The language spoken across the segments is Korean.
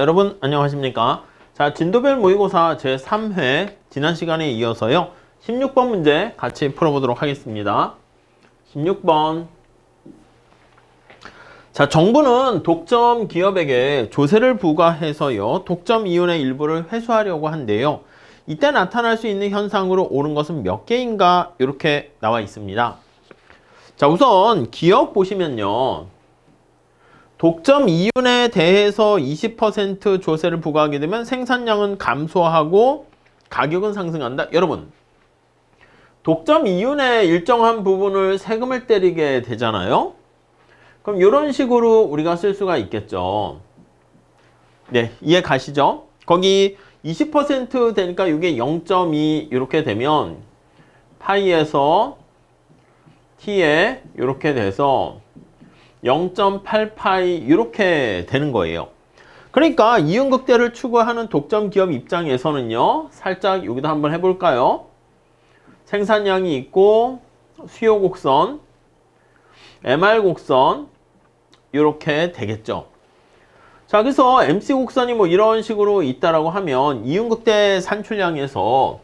여러분 안녕하십니까? 자 진도별 모의고사 제3회 지난 시간에 이어서요. 16번 문제 같이 풀어보도록 하겠습니다. 16번. 자 정부는 독점 기업에게 조세를 부과해서요 독점 이윤의 일부를 회수하려고 한대요. 이때 나타날 수 있는 현상으로 옳은 것은 몇 개인가? 이렇게 나와 있습니다. 자 우선 기업 보시면요 독점 이윤에 대해서 20% 조세를 부과하게 되면 생산량은 감소하고 가격은 상승한다. 여러분, 독점 이윤의 일정한 부분을 세금을 때리게 되잖아요. 그럼 이런 식으로 우리가 쓸 수가 있겠죠. 네, 이해 가시죠? 거기 20% 되니까 이게 0.2 이렇게 되면 파이에서 t에 이렇게 돼서 0.8파이 이렇게 되는 거예요. 그러니까 이윤극대를 추구하는 독점 기업 입장에서는요. 살짝 여기도 한번 해볼까요? 생산량이 있고 수요 곡선, MR 곡선 이렇게 되겠죠. 자, 그래서 MC 곡선이 뭐 이런 식으로 있다라고 하면 이윤극대 산출량에서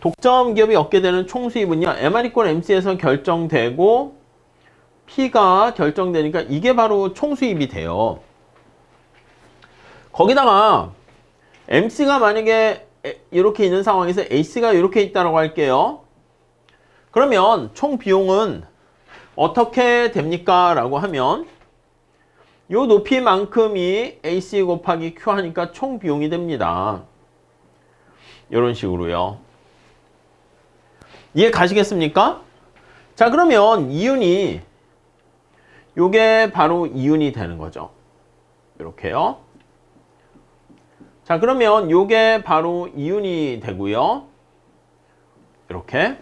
독점 기업이 얻게 되는 총수입은요. MR 이꼴 MC에서 결정되고 P가 결정되니까 이게 바로 총수입이 돼요. 거기다가 MC가 만약에 이렇게 있는 상황에서 AC가 이렇게 있다고 할게요. 그러면 총 비용은 어떻게 됩니까? 라고 하면 요 높이만큼이 AC 곱하기 Q 하니까 총 비용이 됩니다. 이런 식으로요. 이해 가시겠습니까? 자 그러면 이윤이 요게 바로 이윤이 되는 거죠. 이렇게요. 자, 그러면 요게 바로 이윤이 되고요. 이렇게.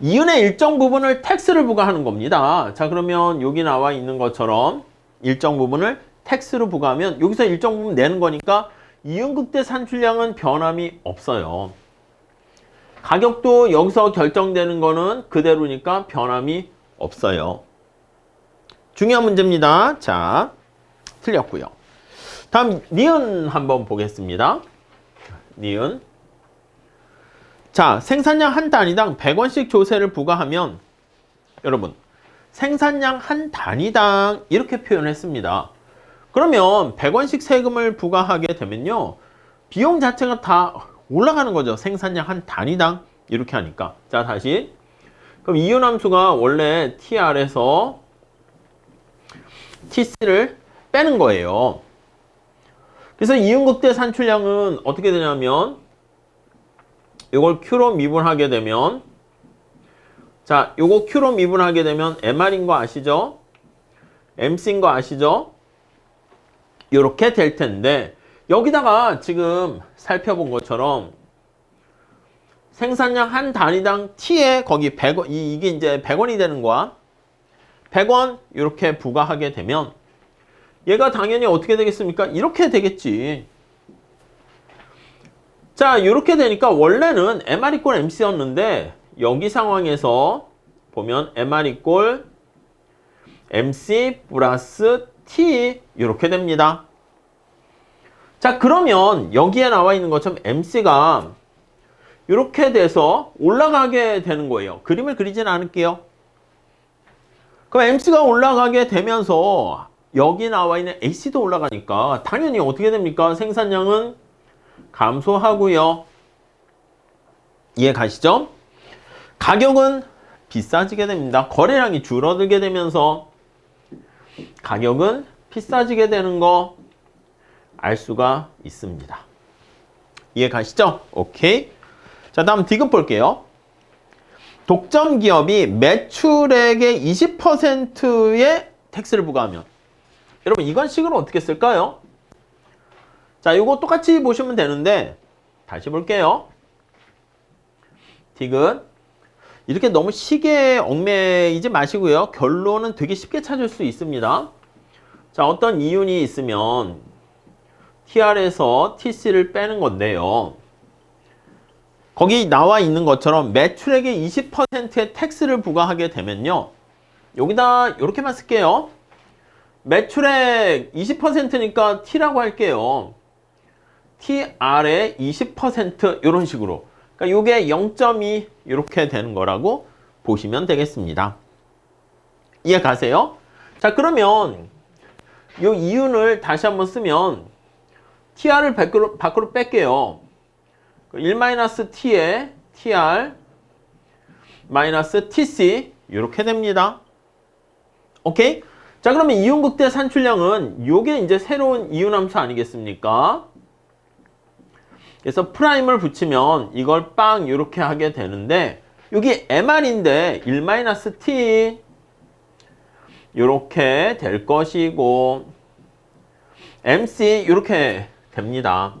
이윤의 일정 부분을 텍스를 부과하는 겁니다. 자, 그러면 여기 나와 있는 것처럼 일정 부분을 텍스로 부과하면 여기서 일정 부분 내는 거니까 이윤극대 산출량은 변함이 없어요. 가격도 여기서 결정되는 거는 그대로니까 변함이 없어요. 중요한 문제입니다. 자, 틀렸고요. 다음 니은 한번 보겠습니다. 니은. 자, 생산량 한 단위당 100원씩 조세를 부과하면 여러분, 생산량 한 단위당 이렇게 표현했습니다. 그러면 100원씩 세금을 부과하게 되면요. 비용 자체가 다 올라가는 거죠. 생산량 한 단위당 이렇게 하니까. 자, 다시. 그럼 이윤함수가 원래 TR에서 TC를 빼는 거예요. 그래서 이윤극대 산출량은 어떻게 되냐면 이걸 Q로 미분하게 되면 자, 요거 Q로 미분하게 되면 MR인 거 아시죠? MC인 거 아시죠? 이렇게 될 텐데 여기다가 지금 살펴본 것처럼 생산량 한 단위당 T에 거기 100원 이, 이게 이제 100원이 되는 거야. 100원 이렇게 부과하게 되면 얘가 당연히 어떻게 되겠습니까? 이렇게 되겠지. 자, 이렇게 되니까 원래는 MR 이꼴 MC였는데 여기 상황에서 보면 MR 이꼴 MC 플러스 T 이렇게 됩니다. 자, 그러면 여기에 나와 있는 것처럼 MC가 이렇게 돼서 올라가게 되는 거예요. 그림을 그리진 않을게요. 그럼 MC가 올라가게 되면서 여기 나와 있는 AC도 올라가니까 당연히 어떻게 됩니까? 생산량은 감소하고요. 이해 가시죠? 가격은 비싸지게 됩니다. 거래량이 줄어들게 되면서 가격은 비싸지게 되는 거 알 수가 있습니다. 이해 가시죠? 오케이. 자, 다음 디귿 볼게요. 독점 기업이 매출액의 20%의 텍스를 부과하면 여러분 이건 식으로 어떻게 쓸까요? 자, 이거 똑같이 보시면 되는데 다시 볼게요. 디귿 이렇게 너무 시계 얽매이지 마시고요. 결론은 되게 쉽게 찾을 수 있습니다. 자, 어떤 이윤이 있으면 TR에서 TC를 빼는 건데요. 거기 나와 있는 것처럼 매출액의 20%의 텍스를 부과하게 되면요. 여기다 이렇게만 쓸게요. 매출액 20%니까 T라고 할게요. TR의 20% 이런 식으로. 그러니까 이게 0.2 이렇게 되는 거라고 보시면 되겠습니다. 이해 가세요? 자 그러면 이 이윤을 다시 한번 쓰면 TR을 밖으로, 밖으로 뺄게요. 1-T에 TR 마이너스 TC 이렇게 됩니다. 오케이? 자 그러면 이윤극대 산출량은 요게 이제 새로운 이윤함수 아니겠습니까? 그래서 프라임을 붙이면 이걸 빵 이렇게 하게 되는데 여기 MR인데 1-T 이렇게 될 것이고 MC 이렇게 됩니다.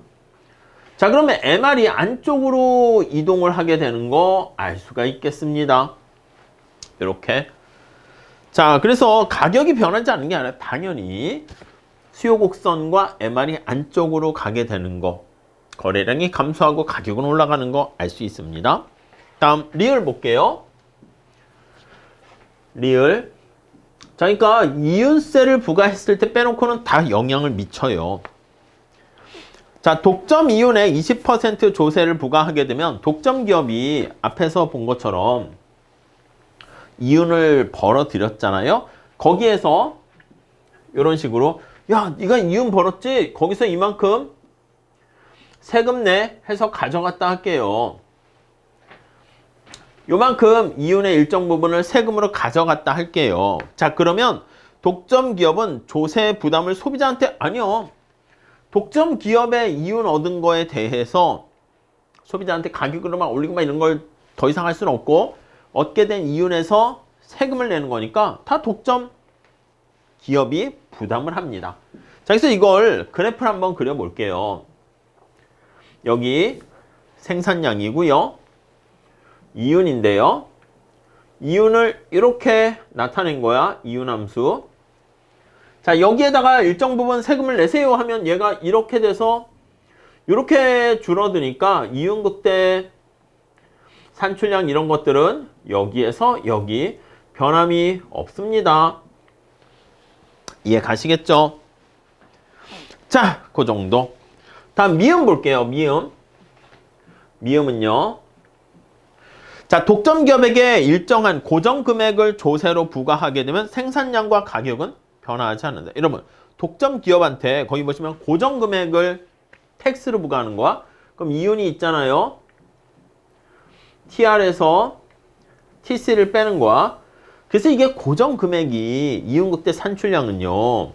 자 그러면 MR이 안쪽으로 이동을 하게 되는 거 알 수가 있겠습니다. 이렇게 자 그래서 가격이 변하지 않는 게 아니라 당연히 수요 곡선과 MR이 안쪽으로 가게 되는 거 거래량이 감소하고 가격은 올라가는 거 알 수 있습니다. 다음 리얼 볼게요. 리얼 자 그러니까 이윤세를 부과했을 때 빼놓고는 다 영향을 미쳐요. 자, 독점 이윤에 20% 조세를 부과하게 되면 독점 기업이 앞에서 본 것처럼 이윤을 벌어들였잖아요. 거기에서 이런 식으로 야, 네가 이윤 벌었지? 거기서 이만큼 세금 내 해서 가져갔다 할게요. 요만큼 이윤의 일정 부분을 세금으로 가져갔다 할게요. 자, 그러면 독점 기업은 조세 부담을 소비자한테 아니요. 독점 기업의 이윤 얻은 거에 대해서 소비자한테 가격으로만 올리고만 이런 걸 더 이상 할 수는 없고 얻게 된 이윤에서 세금을 내는 거니까 다 독점 기업이 부담을 합니다. 자, 그래서 이걸 그래프를 한번 그려볼게요. 여기 생산량이고요. 이윤인데요. 이윤을 이렇게 나타낸 거야. 이윤함수. 자, 여기에다가 일정 부분 세금을 내세요 하면 얘가 이렇게 돼서 이렇게 줄어드니까 이윤극 대 산출량 이런 것들은 여기에서 여기 변함이 없습니다. 이해 가시겠죠? 자, 그 정도. 다음 미음 볼게요. 미음. 미음은요. 자, 독점 기업에게 일정한 고정 금액을 조세로 부과하게 되면 생산량과 가격은 변화하지 않는다. 여러분, 독점 기업한테 거기 보시면 고정 금액을 텍스로 부과하는 거야. 그럼 이윤이 있잖아요. TR에서 TC를 빼는 거야. 그래서 이게 고정 금액이 이윤극대 산출량은요.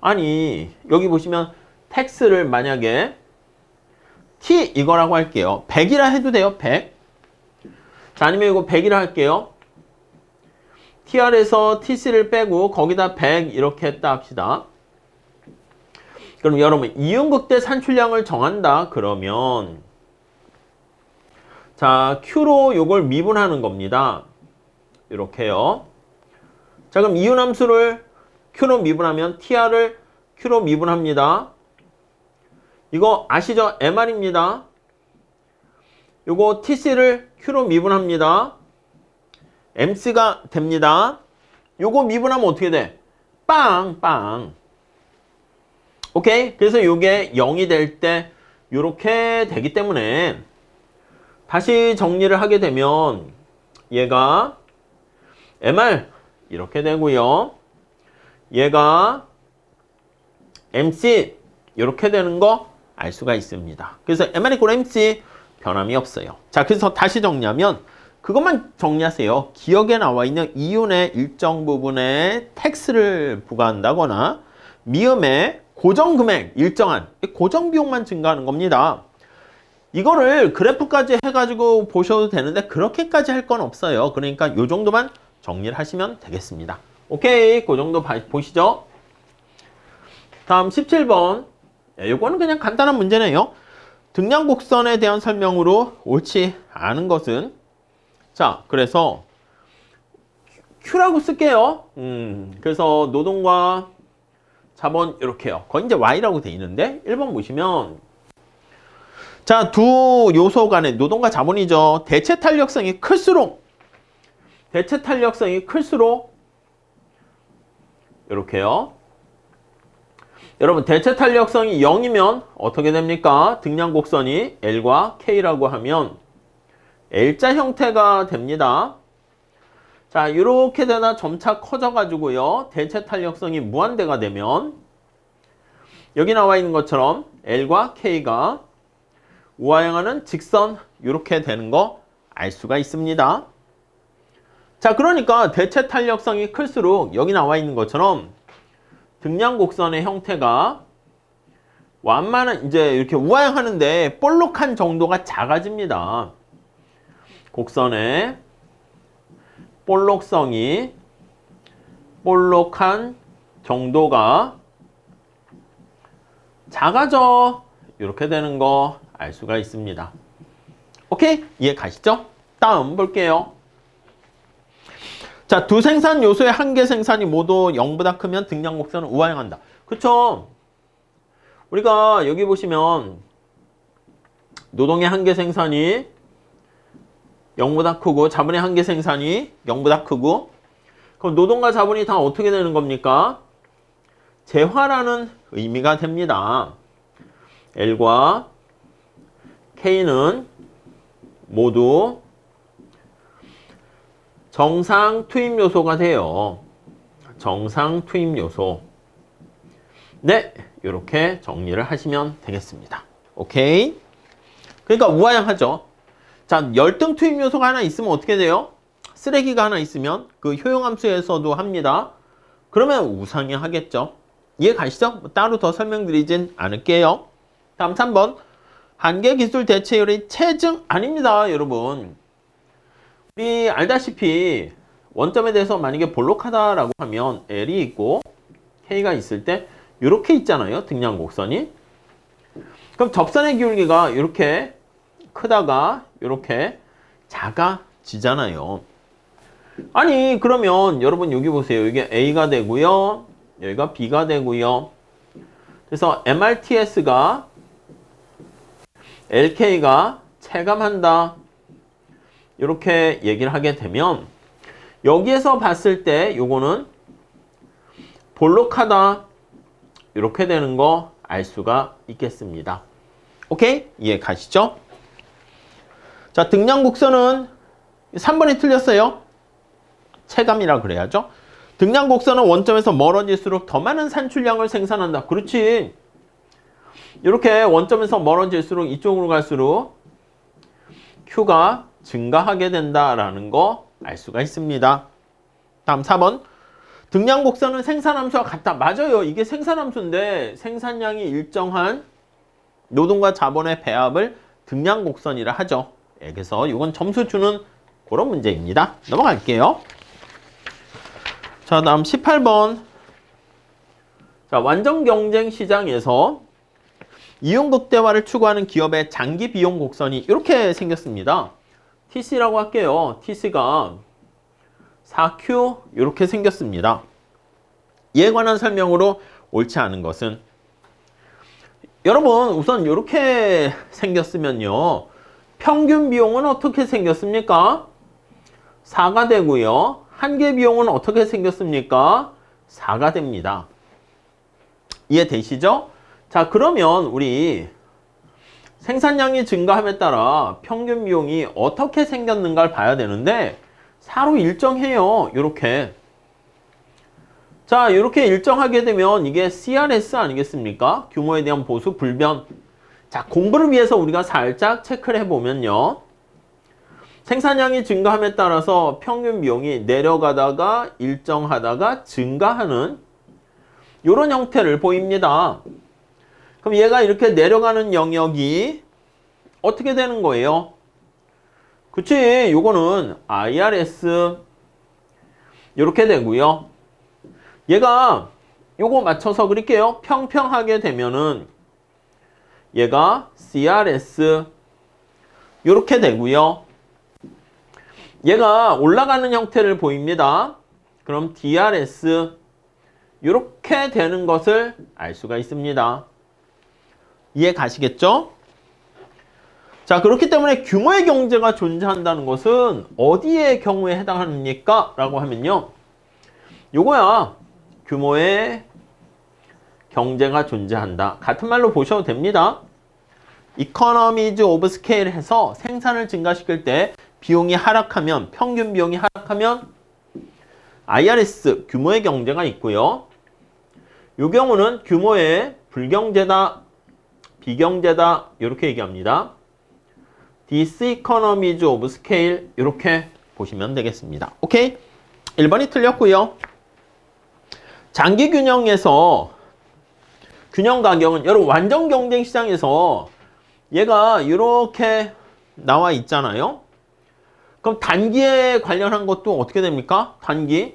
아니, 여기 보시면 텍스를 만약에 T 이거라고 할게요. 100이라 해도 돼요. 100. 자, 아니면 이거 100이라 할게요. TR에서 TC를 빼고 거기다 100 이렇게 했다 합시다. 그럼 여러분 이윤극대 산출량을 정한다 그러면 자 Q로 요걸 미분하는 겁니다. 이렇게요. 자 그럼 이윤함수를 Q로 미분하면 TR을 Q로 미분합니다. 이거 아시죠? MR입니다. 요거 TC를 Q로 미분합니다. MC가 됩니다. 요거 미분하면 어떻게 돼? 빵, 빵. 오케이? 그래서 요게 0이 될 때 요렇게 되기 때문에 다시 정리를 하게 되면 얘가 MR 이렇게 되고요. 얘가 MC 이렇게 되는 거 알 수가 있습니다. 그래서 MR 이꼴 MC 변함이 없어요. 자, 그래서 다시 정리하면 그것만 정리하세요. 기억에 나와 있는 이윤의 일정 부분에 텍스를 부과한다거나 미음의 고정 금액 일정한 고정 비용만 증가하는 겁니다. 이거를 그래프까지 해가지고 보셔도 되는데 그렇게까지 할 건 없어요. 그러니까 이 정도만 정리를 하시면 되겠습니다. 오케이, 그 정도 봐, 보시죠. 다음 17번. 이거는 그냥 간단한 문제네요. 등량 곡선에 대한 설명으로 옳지 않은 것은 자, 그래서 Q라고 쓸게요. 음, 그래서 노동과 자본 이렇게요. 거기 이제 Y라고 돼 있는데 1번 보시면 자, 두 요소 간의 노동과 자본이죠. 대체 탄력성이 클수록 대체 탄력성이 클수록 이렇게요. 여러분 대체 탄력성이 0이면 어떻게 됩니까? 등량 곡선이 L과 K라고 하면 L자 형태가 됩니다. 자, 이렇게 되다 점차 커져 가지고요. 대체 탄력성이 무한대가 되면 여기 나와 있는 것처럼 L과 K가 우하향하는 직선 이렇게 되는 거 알 수가 있습니다. 자, 그러니까 대체 탄력성이 클수록 여기 나와 있는 것처럼 등량 곡선의 형태가 완만한 이제 이렇게 우하향하는데 볼록한 정도가 작아집니다. 곡선의 볼록성이 볼록한 정도가 작아져 이렇게 되는 거 알 수가 있습니다. 오케이? 이해 가시죠? 다음 볼게요. 자, 두 생산 요소의 한 개 생산이 모두 0보다 크면 등량 곡선은 우하향한다. 그쵸? 우리가 여기 보시면 노동의 한 개 생산이 0보다 크고 자본의 한개 생산이 0보다 크고 그럼 노동과 자본이 다 어떻게 되는 겁니까? 재화라는 의미가 됩니다. L과 K는 모두 정상 투입 요소가 돼요. 정상 투입 요소. 네, 이렇게 정리를 하시면 되겠습니다. 오케이. 그러니까 우하향하죠. 자, 열등 투입 요소가 하나 있으면 어떻게 돼요? 쓰레기가 하나 있으면 그 효용함수에서도 합니다. 그러면 우상향 하겠죠. 이해 가시죠? 뭐 따로 더 설명드리진 않을게요. 다음 3번. 한계 기술 대체율이 체증 아닙니다, 여러분. 우리 알다시피 원점에 대해서 만약에 볼록하다라고 하면 L이 있고 K가 있을 때 이렇게 있잖아요. 등량 곡선이. 그럼 접선의 기울기가 이렇게 크다가 이렇게 작아지잖아요. 아니 그러면 여러분 여기 보세요. 이게 A가 되고요. 여기가 B가 되고요. 그래서 MRTS가 LK가 체감한다. 이렇게 얘기를 하게 되면 여기에서 봤을 때 요거는 볼록하다. 이렇게 되는 거 알 수가 있겠습니다. 오케이? 이해 가시죠? 자, 등량 곡선은 3번이 틀렸어요. 체감이라 그래야죠. 등량 곡선은 원점에서 멀어질수록 더 많은 산출량을 생산한다. 그렇지. 이렇게 원점에서 멀어질수록 이쪽으로 갈수록 Q가 증가하게 된다라는 거 알 수가 있습니다. 다음 4번. 등량 곡선은 생산함수와 같다. 맞아요. 이게 생산함수인데 생산량이 일정한 노동과 자본의 배합을 등량 곡선이라 하죠. 예, 그래서 이건 점수 주는 그런 문제입니다. 넘어갈게요. 자, 다음 18번. 자, 완전 경쟁 시장에서 이용 극대화를 추구하는 기업의 장기 비용 곡선이 이렇게 생겼습니다. TC라고 할게요. TC가 4Q 이렇게 생겼습니다. 이에 관한 설명으로 옳지 않은 것은 여러분 우선 이렇게 생겼으면요. 평균 비용은 어떻게 생겼습니까? 4가 되고요. 한계 비용은 어떻게 생겼습니까? 4가 됩니다. 이해되시죠? 자 그러면 우리 생산량이 증가함에 따라 평균 비용이 어떻게 생겼는가를 봐야 되는데 4로 일정해요. 이렇게. 자, 이렇게 일정하게 되면 이게 CRS 아니겠습니까? 규모에 대한 보수 불변. 자, 공부를 위해서 우리가 살짝 체크를 해보면요. 생산량이 증가함에 따라서 평균 비용이 내려가다가 일정하다가 증가하는 이런 형태를 보입니다. 그럼 얘가 이렇게 내려가는 영역이 어떻게 되는 거예요? 그치 요거는 IRS 이렇게 되고요 얘가 요거 맞춰서 그릴게요 평평하게 되면은 얘가 CRS 이렇게 되고요 얘가 올라가는 형태를 보입니다 그럼 DRS 이렇게 되는 것을 알 수가 있습니다 이해 가시겠죠? 자, 그렇기 때문에 규모의 경제가 존재한다는 것은 어디의 경우에 해당합니까? 라고 하면요. 요거야. 규모의 경제가 존재한다. 같은 말로 보셔도 됩니다. economies of scale 해서 생산을 증가시킬 때 비용이 하락하면 평균 비용이 하락하면 IRS 규모의 경제가 있고요. 이 경우는 규모의 불경제다, 비경제다 이렇게 얘기합니다. diseconomies of scale 이렇게 보시면 되겠습니다. 오케이? 1번이 틀렸고요. 장기 균형에서 균형 가격은 여러분 완전 경쟁 시장에서 얘가 이렇게 나와 있잖아요. 그럼 단기에 관련한 것도 어떻게 됩니까? 단기.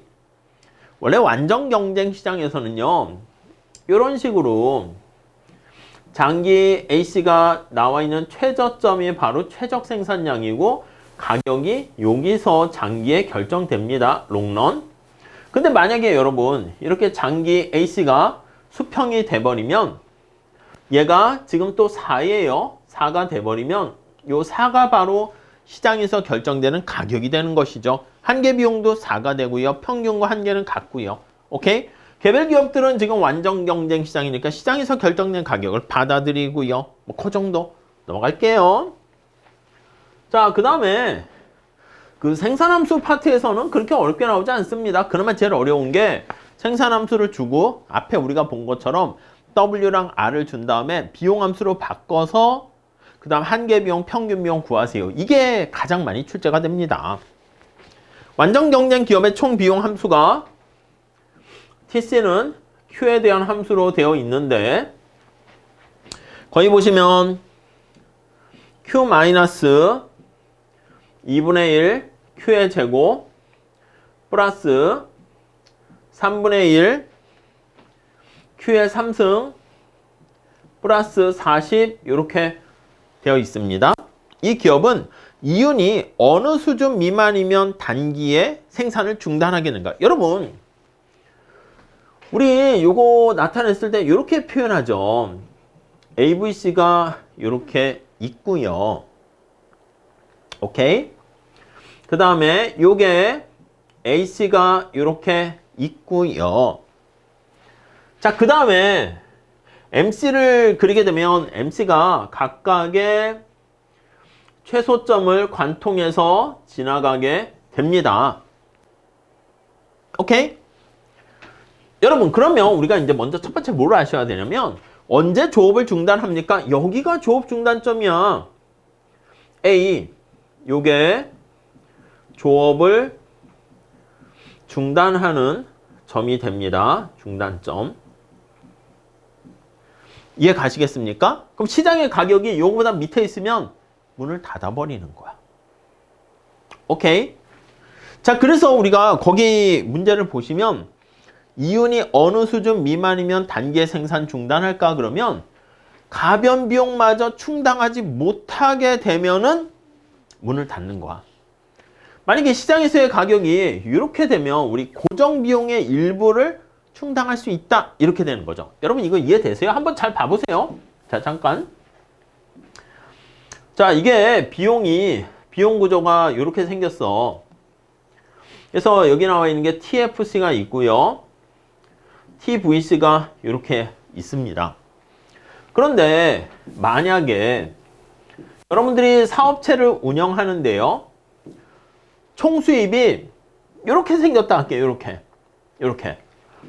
원래 완전 경쟁 시장에서는요. 이런 식으로 장기 A씨가 나와 있는 최저점이 바로 최적 생산량이고 가격이 여기서 장기에 결정됩니다. 롱런. 근데 만약에 여러분 이렇게 장기 A씨가 수평이 돼버리면 얘가 지금 또 4예요. 4가 돼버리면 요 4가 바로 시장에서 결정되는 가격이 되는 것이죠. 한계 비용도 4가 되고요. 평균과 한계는 같고요. 오케이? 개별 기업들은 지금 완전 경쟁 시장이니까 시장에서 결정된 가격을 받아들이고요. 뭐 그 정도 넘어갈게요. 자, 그 다음에 그 생산함수 파트에서는 그렇게 어렵게 나오지 않습니다. 그나마 제일 어려운 게 생산함수를 주고 앞에 우리가 본 것처럼 W랑 R을 준 다음에 비용함수로 바꿔서 그 다음 한계 비용, 평균 비용 구하세요. 이게 가장 많이 출제가 됩니다. 완전 경쟁 기업의 총 비용 함수가 TC는 Q에 대한 함수로 되어 있는데 거기 보시면 Q 마이너스 2분의 1 Q의 제곱 플러스 3분의 1 Q의 3승 플러스 40 이렇게 되어 있습니다. 이 기업은 이윤이 어느 수준 미만이면 단기에 생산을 중단하게 되는가? 여러분, 우리 요거 나타냈을 때 이렇게 표현하죠. AVC가 이렇게 있고요. 오케이? 그 다음에 요게 AC가 이렇게 있고요. 자, 그 다음에 MC를 그리게 되면 MC가 각각의 최소점을 관통해서 지나가게 됩니다. 오케이? 여러분, 그러면 우리가 이제 먼저 첫 번째 뭘 아셔야 되냐면, 언제 조업을 중단합니까? 여기가 조업 중단점이야. A, 요게 조업을 중단하는 점이 됩니다. 중단점. 이해 가시겠습니까? 그럼 시장의 가격이 요거보다 밑에 있으면 문을 닫아버리는 거야. 오케이? 자, 그래서 우리가 거기 문제를 보시면 이윤이 어느 수준 미만이면 단계 생산 중단할까 그러면 가변 비용마저 충당하지 못하게 되면은 문을 닫는 거야. 만약에 시장에서의 가격이 이렇게 되면 우리 고정 비용의 일부를 충당할 수 있다. 이렇게 되는 거죠. 여러분 이거 이해되세요? 한번 잘 봐보세요. 자, 잠깐. 자, 이게 비용이 비용 구조가 이렇게 생겼어. 그래서 여기 나와 있는 게 TFC가 있고요. TVC가 이렇게 있습니다. 그런데 만약에 여러분들이 사업체를 운영하는데요. 총 수입이 이렇게 생겼다 할게요. 이렇게. 이렇게.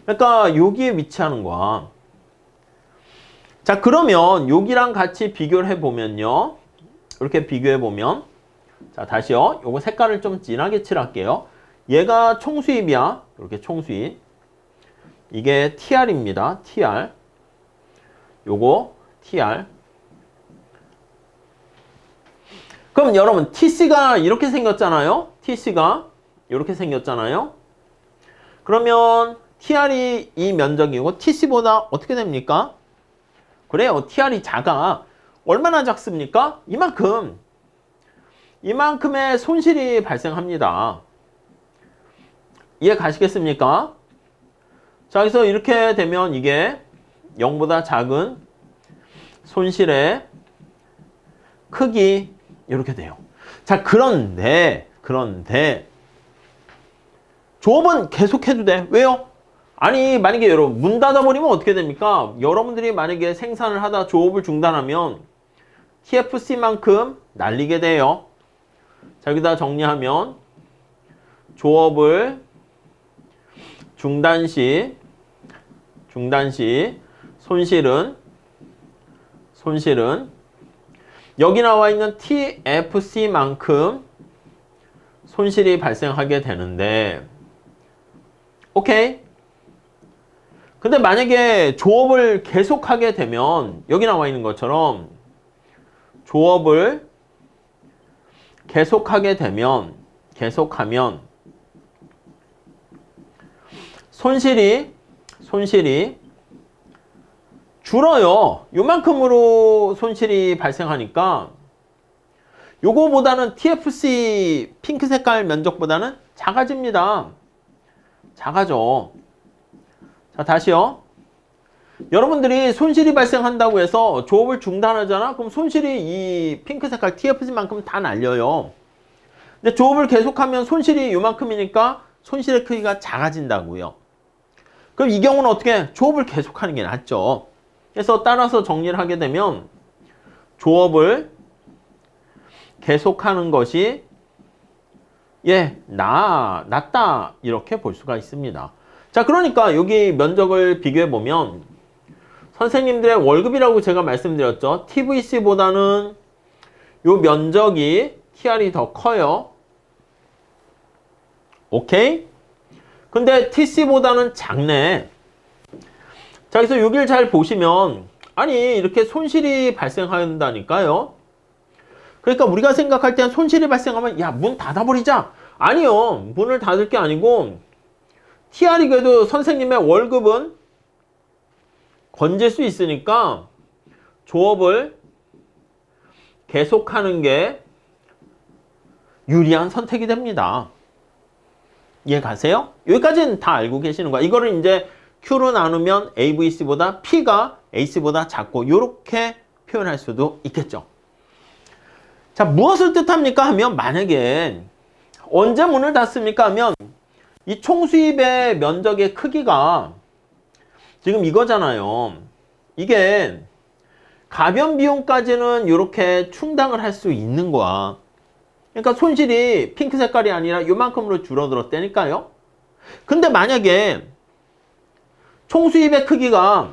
그러니까 여기에 위치하는 거야. 자, 그러면 여기랑 같이 비교를 해 보면요. 이렇게 비교해 보면 자, 다시요. 요거 색깔을 좀 진하게 칠할게요. 얘가 총 수입이야. 이렇게 총 수입. 이게 TR입니다. TR. 요거 TR. 그럼 여러분 TC가 이렇게 생겼잖아요. TC가 이렇게 생겼잖아요. 그러면 TR이 이 면적이고 TC보다 어떻게 됩니까? 그래요. TR이 작아. 얼마나 작습니까? 이만큼. 이만큼의 손실이 발생합니다. 이해 가시겠습니까? 자, 그래서 이렇게 되면 이게 0보다 작은 손실의 크기 이렇게 돼요. 자, 그런데 그런데 조업은 계속해도 돼. 왜요? 아니 만약에 여러분 문 닫아버리면 어떻게 됩니까? 여러분들이 만약에 생산을 하다 조업을 중단하면 TFC만큼 날리게 돼요. 자 여기다 정리하면 조업을 중단 시 중단 시 손실은 손실은 여기 나와 있는 TFC만큼 손실이 발생하게 되는데 오케이 근데 만약에 조업을 계속하게 되면 여기 나와 있는 것처럼 조업을 계속하게 되면 계속하면 손실이 손실이 줄어요. 요만큼으로 손실이 발생하니까 요거보다는 TFC 핑크 색깔 면적보다는 작아집니다. 작아져. 자, 다시요. 여러분들이 손실이 발생한다고 해서 조업을 중단하잖아? 그럼 손실이 이 핑크 색깔 TFC만큼 다 날려요. 근데 조업을 계속하면 손실이 요만큼이니까 손실의 크기가 작아진다고요. 그럼 이 경우는 어떻게? 조업을 계속하는 게 낫죠. 그래서 따라서 정리를 하게 되면 조업을 계속하는 것이 예, 나, 낫다 이렇게 볼 수가 있습니다. 자, 그러니까 여기 면적을 비교해 보면 선생님들의 월급이라고 제가 말씀드렸죠. TVC보다는 요 면적이 TR이 더 커요. 오케이? 근데 TC보다는 작네. 자, 그래서 여기를 잘 보시면 아니 이렇게 손실이 발생한다니까요. 그러니까 우리가 생각할 때는 손실이 발생하면 야 문 닫아버리자. 아니요. 문을 닫을 게 아니고 TR이 그래도 선생님의 월급은 건질 수 있으니까 조업을 계속하는 게 유리한 선택이 됩니다. 이해 가세요? 여기까지는 다 알고 계시는 거야. 이거를 이제 Q로 나누면 AVC보다 P가 AC보다 작고 이렇게 표현할 수도 있겠죠. 자, 무엇을 뜻합니까? 하면 만약에 언제 문을 닫습니까? 하면 이 총수입의 면적의 크기가 지금 이거잖아요. 이게 가변 비용까지는 이렇게 충당을 할 수 있는 거야. 그러니까 손실이 핑크 색깔이 아니라 요만큼으로 줄어들었다니까요. 근데 만약에 총수입의 크기가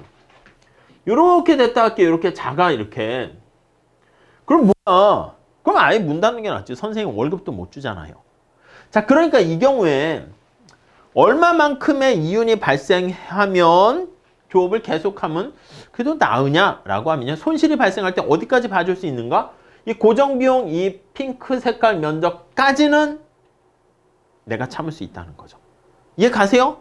이렇게 됐다 할게요. 이렇게 작아 이렇게. 그럼 뭐야? 그럼 아예 문 닫는 게 낫지. 선생님 월급도 못 주잖아요. 자, 그러니까 이 경우에 얼마만큼의 이윤이 발생하면 조업을 계속하면 그래도 나으냐라고 하면요. 손실이 발생할 때 어디까지 봐줄 수 있는가? 이 고정비용 이 핑크 색깔 면적까지는 내가 참을 수 있다는 거죠. 이해 가세요?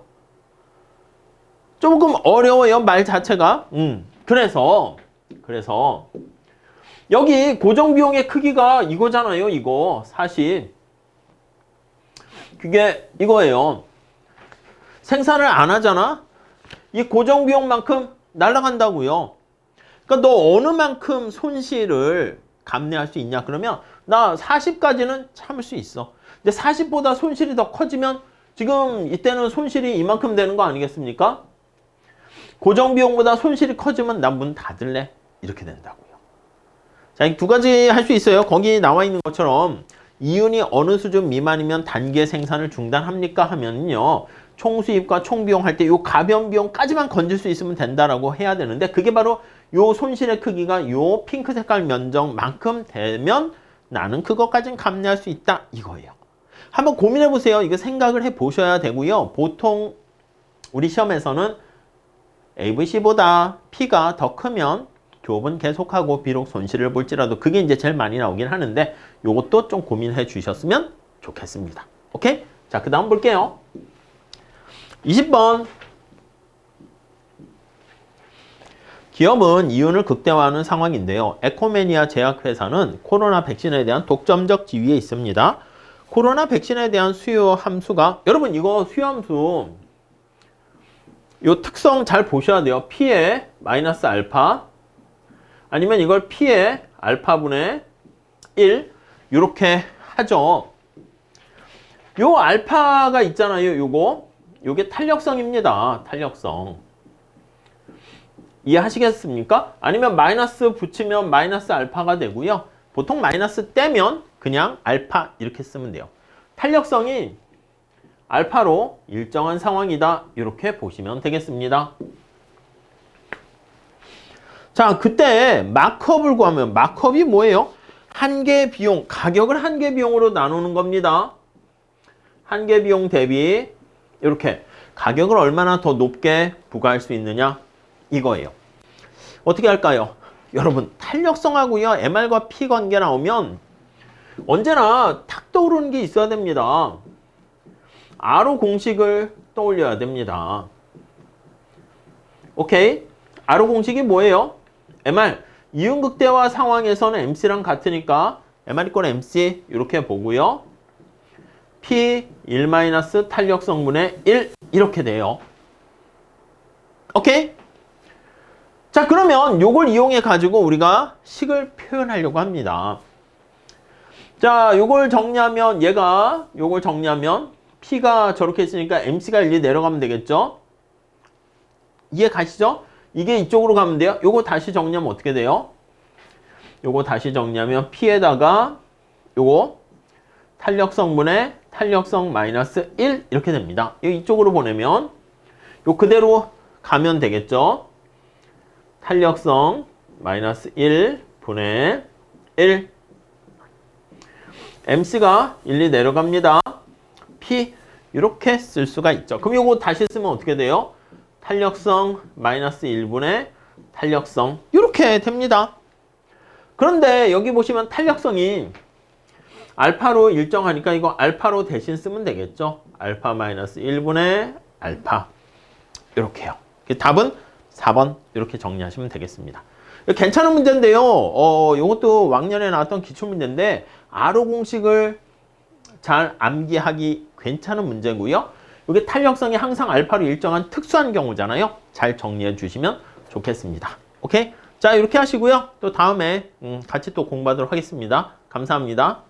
조금 어려워요 말 자체가. 음. 그래서 그래서 여기 고정비용의 크기가 이거잖아요. 이거 사실 그게 이거예요. 생산을 안 하잖아. 이 고정비용만큼 날아간다고요. 그러니까 너 어느 만큼 손실을 감내할 수 있냐 그러면 나 40까지는 참을 수 있어. 근데 40보다 손실이 더 커지면 지금 이때는 손실이 이만큼 되는 거 아니겠습니까? 고정비용보다 손실이 커지면 난 문 닫을래. 이렇게 된다고요. 자, 이 두 가지 할 수 있어요. 거기 나와 있는 것처럼 이윤이 어느 수준 미만이면 단계 생산을 중단합니까? 하면요. 총수입과 총비용 할 때 요 가변 비용까지만 건질 수 있으면 된다라고 해야 되는데 그게 바로 요 손실의 크기가 요 핑크 색깔 면적만큼 되면 나는 그것까진 감내할 수 있다 이거예요. 한번 고민해 보세요. 이거 생각을 해 보셔야 되고요. 보통 우리 시험에서는 AVC보다 P가 더 크면 교업은 계속하고 비록 손실을 볼지라도 그게 이제 제일 많이 나오긴 하는데 요것도 좀 고민해 주셨으면 좋겠습니다. 오케이? 자, 그 다음 볼게요. 20번. 기업은 이윤을 극대화하는 상황인데요. 에코메니아 제약회사는 코로나 백신에 대한 독점적 지위에 있습니다. 코로나 백신에 대한 수요 함수가 여러분 이거 수요 함수 요 특성 잘 보셔야 돼요. P에 마이너스 알파 아니면 이걸 P에 알파분의 1 이렇게 하죠. 요 알파가 있잖아요. 요거 요게 탄력성입니다. 탄력성. 이해하시겠습니까? 아니면 마이너스 붙이면 마이너스 알파가 되고요. 보통 마이너스 떼면 그냥 알파 이렇게 쓰면 돼요. 탄력성이 알파로 일정한 상황이다. 이렇게 보시면 되겠습니다. 자, 그때 마크업을 구하면 마크업이 뭐예요? 한 개 비용, 가격을 한 개 비용으로 나누는 겁니다. 한 개 비용 대비 이렇게 가격을 얼마나 더 높게 부과할 수 있느냐 이거예요. 어떻게 할까요? 여러분 탄력성하고요 MR과 P 관계 나오면 언제나 탁 떠오르는 게 있어야 됩니다. RO 공식을 떠올려야 됩니다. 오케이? RO 공식이 뭐예요? MR 이윤극대화 상황에서는 MC랑 같으니까 MR 이꼴 MC 이렇게 보고요. P 1 탄력 성분의 1 이렇게 돼요. 오케이? 자 그러면 요걸 이용해 가지고 우리가 식을 표현하려고 합니다. 자 요걸 정리하면 얘가 요걸 정리하면 P가 저렇게 있으니까 MC가 일리 내려가면 되겠죠? 이해 가시죠? 이게 이쪽으로 가면 돼요. 요거 다시 정리하면 어떻게 돼요? 요거 다시 정리하면 P에다가 요거 탄력성분의 탄력성 마이너스 1 이렇게 됩니다. 이쪽으로 보내면 요 그대로 가면 되겠죠? 탄력성 마이너스 1 분의 1 MC가 1, 2 내려갑니다. P 이렇게 쓸 수가 있죠. 그럼 요거 다시 쓰면 어떻게 돼요? 탄력성 마이너스 1분의 탄력성 이렇게 됩니다. 그런데 여기 보시면 탄력성이 알파로 일정하니까 이거 알파로 대신 쓰면 되겠죠. 알파 마이너스 1분의 알파 이렇게요. 답은 4번 이렇게 정리하시면 되겠습니다. 괜찮은 문제인데요. 어, 이것도 왕년에 나왔던 기출문제인데 RO 공식을 잘 암기하기 괜찮은 문제고요. 이게 탄력성이 항상 알파로 일정한 특수한 경우잖아요. 잘 정리해 주시면 좋겠습니다. 오케이? 자, 이렇게 하시고요. 또 다음에 음, 같이 또 공부하도록 하겠습니다. 감사합니다.